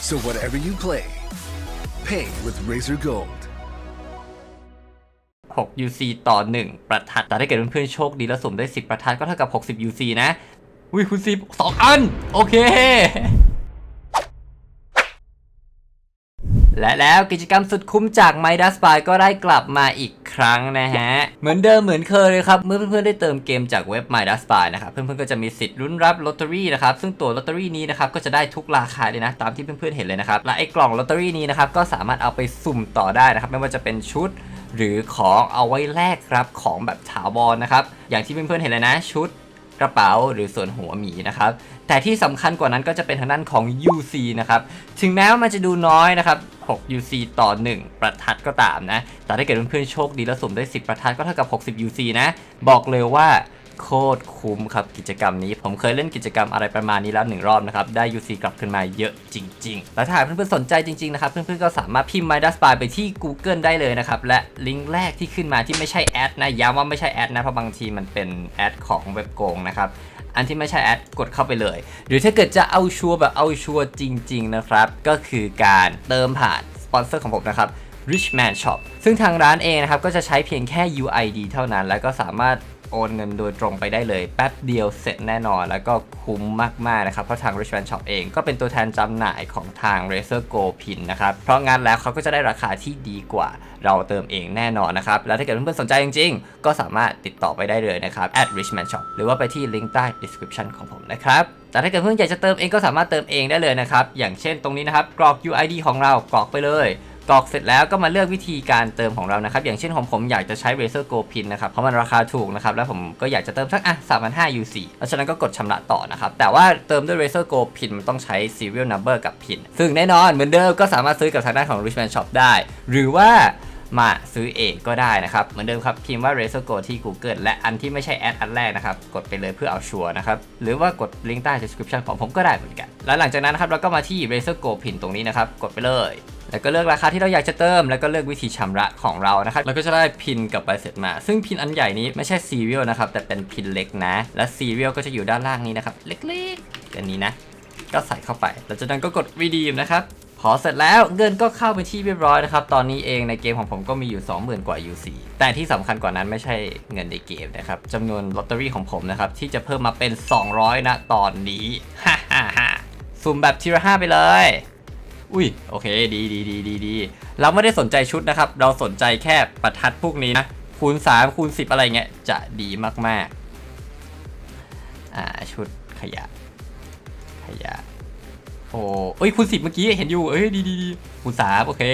So whatever you play, pay with Razer Gold. 6 UC ต่อ 1 ประทัด แต่ถ้าเกิดเพื่อนๆโชคดีแล้วสุ่มได้ 10 ประทัดก็เท่ากับ 60 UC นะ อุ้ยคุณสิบสองอัน โอเค และแล้วกิจกรรมสุดคุ้มจาก m i d a s p y ก็ได้กลับมาอีกครั้งนะฮะ เหมือนเดิมเหมือนเคยเลยครับ เมื่อเพื่อนๆได้เติมเกมจากเว็บ m i d a s p y นะครับ เพื่อนๆก็จะมีสิทธิ์ลุ้นรับลอตเตอรี่นะครับ ซึ่งตัวลอตเตอรี่นี้นะครับ ก็จะได้ทุกราคาเลยนะ ตามที่เพื่อนๆเห็นเลยนะครับ และไอ้กล่องลอตเตอรี่นี้นะครับ ก็สามารถเอาไปสุ่มต่อได้นะครับ ไม่ว่าจะเป็นชุด หรือของเอาไว้แลกรับของแบบถาวรนะครับ อย่างที่เพื่อนๆเห็นเลยนะชุด กระเป๋าหรือส่วนหัวหมีนะครับ แต่ที่สำคัญกว่านั้นก็จะเป็นทางด้านของ UC นะครับ ถึงแม้ว่ามันจะดูน้อยนะครับ 6 UC ต่อ 1 ประทัดก็ตามนะ แต่ถ้าเกิดเพื่อนๆโชคดีแล้วสุ่มได้ 10 ประทัดก็เท่ากับ 60 UC นะ บอกเลยว่า โคตรคุ้มครับกิจกรรมนี้ ผมเคยเล่นกิจกรรมอะไรประมาณนี้แล้วหนึ่งรอบนะครับ ได้ UC กลับขึ้นมาเยอะจริง ๆ แล้วถ้าหากเพื่อนๆสนใจจริง ๆ นะครับ เพื่อนๆก็สามารถพิมพ์ Midas Spy ไปที่ Google ได้เลยนะครับ และลิงก์แรกที่ขึ้นมาที่ไม่ใช่แอดนะย้ำว่าไม่ใช่แอดนะเพราะบางทีมันเป็นแอดของเว็บโกงนะครับอันที่ไม่ใช่แอดกดเข้าไปเลย หรือถ้าเกิดจะเอาชัวร์แบบเอาชัวร์จริง ๆ นะครับ ก็คือการเติมผ่านสปอนเซอร์ของผมนะครับ Richman Shop ซึ่งทางร้านเองนะครับก็จะใช้เพียงแค่ UID เท่านั้น แล้วก็สามารถโอนเงินโดยตรงไปได้เลย แป๊บเดียวเสร็จแน่นอน แล้วก็คุ้มมากๆนะครับ เพราะทาง Richman Shop เองก็เป็นตัวแทนจำหน่ายของทาง Razer Go Pin นะครับ เพราะงั้นแล้วเขาก็จะได้ราคาที่ดีกว่า เราเติมเองแน่นอนนะครับ แล้วถ้าเกิดเพื่อนๆสนใจจริงๆ ก็สามารถติดต่อไปได้เลยนะครับ at richman shop หรือว่าไปที่ลิงก์ใต้ description ของผมนะครับแต่ถ้าเกิดเพื่อนอยากจะเติมเองก็สามารถเติมเองได้เลยนะครับอย่างเช่นตรงนี้นะครับกรอก UID ของเรากรอกไปเลย กรอกเสร็จแล้วก็มาเลือกวิธีการเติมของเรานะครับ อย่างเช่นของผมอยากจะใช้ Razer Go Pin นะครับ เพราะมันราคาถูกนะครับ แล้วผมก็อยากจะเติมสักอะ3,500 UC แล้วฉะนั้นก็กดชำระต่อนะครับ แต่ว่าเติมด้วย Razer Go Pin มันต้องใช้ serial number กับ Pin ซึ่งแน่นอนเหมือนเดิมก็สามารถซื้อกับทางด้านของ Richman Shop ได้ หรือว่ามาซื้อเองก็ได้นะครับ เหมือนเดิมครับ พิมพ์ว่า Razer Go ที่ Google และอันที่ไม่ใช่แอดอันแรกนะครับ กดไปเลยเพื่อเอาชัวร์นะครับ หรือว่ากดลิงก์ใต้ description ของผมก็ได้เหมือนกัน แล้วหลังจากนั้นนะครับเราก็มาที่ Razer Go Pin ตรงนี้นะครับ กดไปเลย แล้วก็เลือกราคาที่เราอยากจะเติม แล้วก็เลือกวิธีชำระของเรานะครับแล้วก็จะได้พินกับใบเสร็จมา ซึ่งพินอันใหญ่นี้ไม่ใช่ซีเรียลนะครับแต่เป็นพินเล็กนะ และซีเรียลก็จะอยู่ด้านล่างนี้นะครับเล็กๆอันนี้นะ ก็ใส่เข้าไปแล้วจากนั้นก็กด redeem นะครับพอเสร็จแล้วเงินก็เข้าไปที่เรียบร้อยนะครับ ตอนนี้เองในเกมของผมก็มีอยู่ 20,000 กว่า UC แต่ที่สำคัญกว่านั้นไม่ใช่เงินในเกมนะครับจำนวนลอตเตอรี่ของผมนะครับ ที่จะเพิ่มมาเป็น 200 นะตอนนี้ฮ่าฮ่าฮ่าสุ่มแบบทีละห้าไปเลย อุ้ยโอเคดีดีดีดีดีเราไม่ได้สนใจชุดนะครับ เราสนใจแค่ประทัดพวกนี้นะคูณ3คูณ10 อะไรเงี้ยจะดีมากๆอ่าชุดขยะ ขยะ โอ้เอ้ยคูณ10 เมื่อกี้เห็นอยู่เอ้ยดีดีดีคูณ3โอเค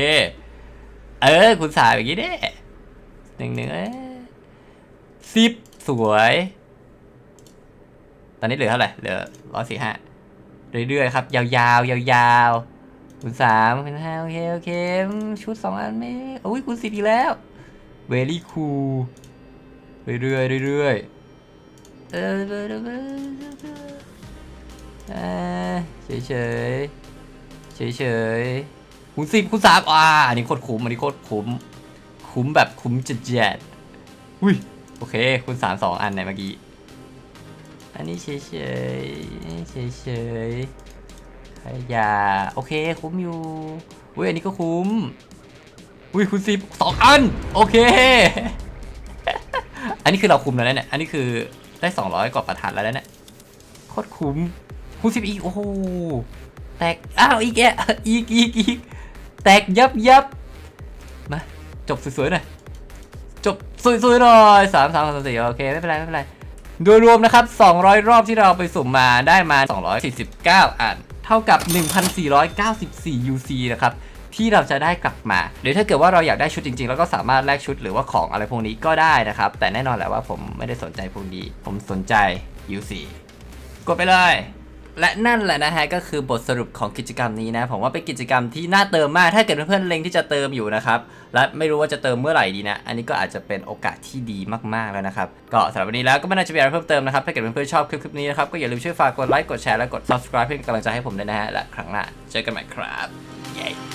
เออคูณ3อย่างงี้เด้หนึ่งหนึ่งเอ้สิบสวย ตอนนี้เหลือเท่าไหร่เหลือร้อยสี่ห้าเรื่อยๆครับ ยาวๆยาวๆ คูณสามคูณห้าโอเคโอเคมชุดสองอันไม่โอ้ยคูณสิบอีกแล้ว very cool เรื่อยๆเรื่อยๆเอออเฉยเฉยเฉยเฉยๆคูณสิบคูณสามอ่าอันนี้โคตรคุ้มอันนี้โคตรคุ้มคุ้มแบบคุ้มจัดจัดอุ้ยโอเคคูณสามสองอันไหนเมื่อกี้อันนี้เฉยเฉยๆเฉยเฉย ๆขยะโอเคคุ้มอยู่อุ้ยอันนี้ก็คุ้มอุ้ยคุณสิบสองอันโอเค อันนี้คือเราคุ้มแล้วเนี่ยอันนี้คือได้200กว่าประทัดแล้วเนี่ยโคตรคุ้มคูณสิบอีกโอ้โหแตกอ้าวอีกแกอีกอีกอีกแตกยับยับมาจบสวยๆหน่อยจบสวยๆหน่อยสามสามสามสี่โอเคไม่เป็นไรไม่เป็นไรโดยรวมนะครับ 200 รอบที่เราไปสุ่มมาได้มา 249 อัน เท่ากับ 1,494 UC นะครับที่เราจะได้กลับมา หรือถ้าเกิดว่าเราอยากได้ชุดจริงๆ แล้วก็สามารถแลกชุดหรือว่าของอะไรพวกนี้ก็ได้นะครับ แต่แน่นอนแหละว่าผมไม่ได้สนใจพวกนี้ ผมสนใจ UC กดไปเลย และนั่นแหละนะฮะก็คือบทสรุปของกิจกรรมนี้นะผมว่าเป็นกิจกรรมที่น่าเติมมาก ถ้าเกิดเพื่อนๆเล็งที่จะเติมอยู่นะครับและไม่รู้ว่าจะเติมเมื่อไหร่ดีนะ อันนี้ก็อาจจะเป็นโอกาสที่ดีมากๆแล้วนะครับก็สำหรับวันนี้แล้วก็ไม่น่าจะมีอะไรเพิ่มเติมนะครับถ้าเกิดเพื่อนๆชอบคลิปนี้นะครับก็อย่าลืมช่วยฝากกดไลค์กดแชร์และกด subscribe เพื่อเป็นกำลังใจให้ผมด้วยนะฮะและครั้งหน้าเจอกันใหม่ครับ เย้